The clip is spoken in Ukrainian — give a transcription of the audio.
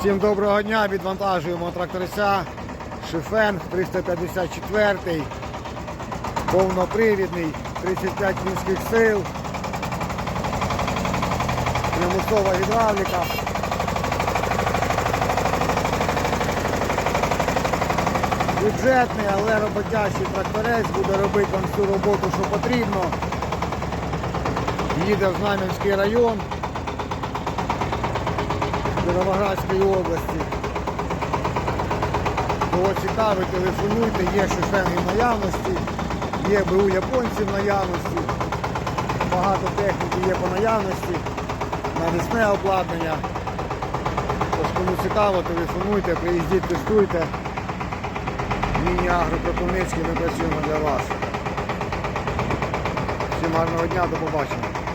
Всім доброго дня, відвантажуємо тракторця Шифенг 354, повнопривідний, 35 кінських сил, примусова гідравліка. Бюджетний, але роботящий тракторець буде робити вам всю роботу, що потрібно. Їде в Знам'янський район. Кіровоградської області. Кого цікавить, телефонуйте, є шифени в наявності, є БУ японці в наявності, багато техніки є по наявності, навісне обладнання. Тож кому цікаво, телефонуйте, приїздіть, тестуйте. Міні-агропропуницький ми працюємо для вас. Всім гарного дня, до побачення.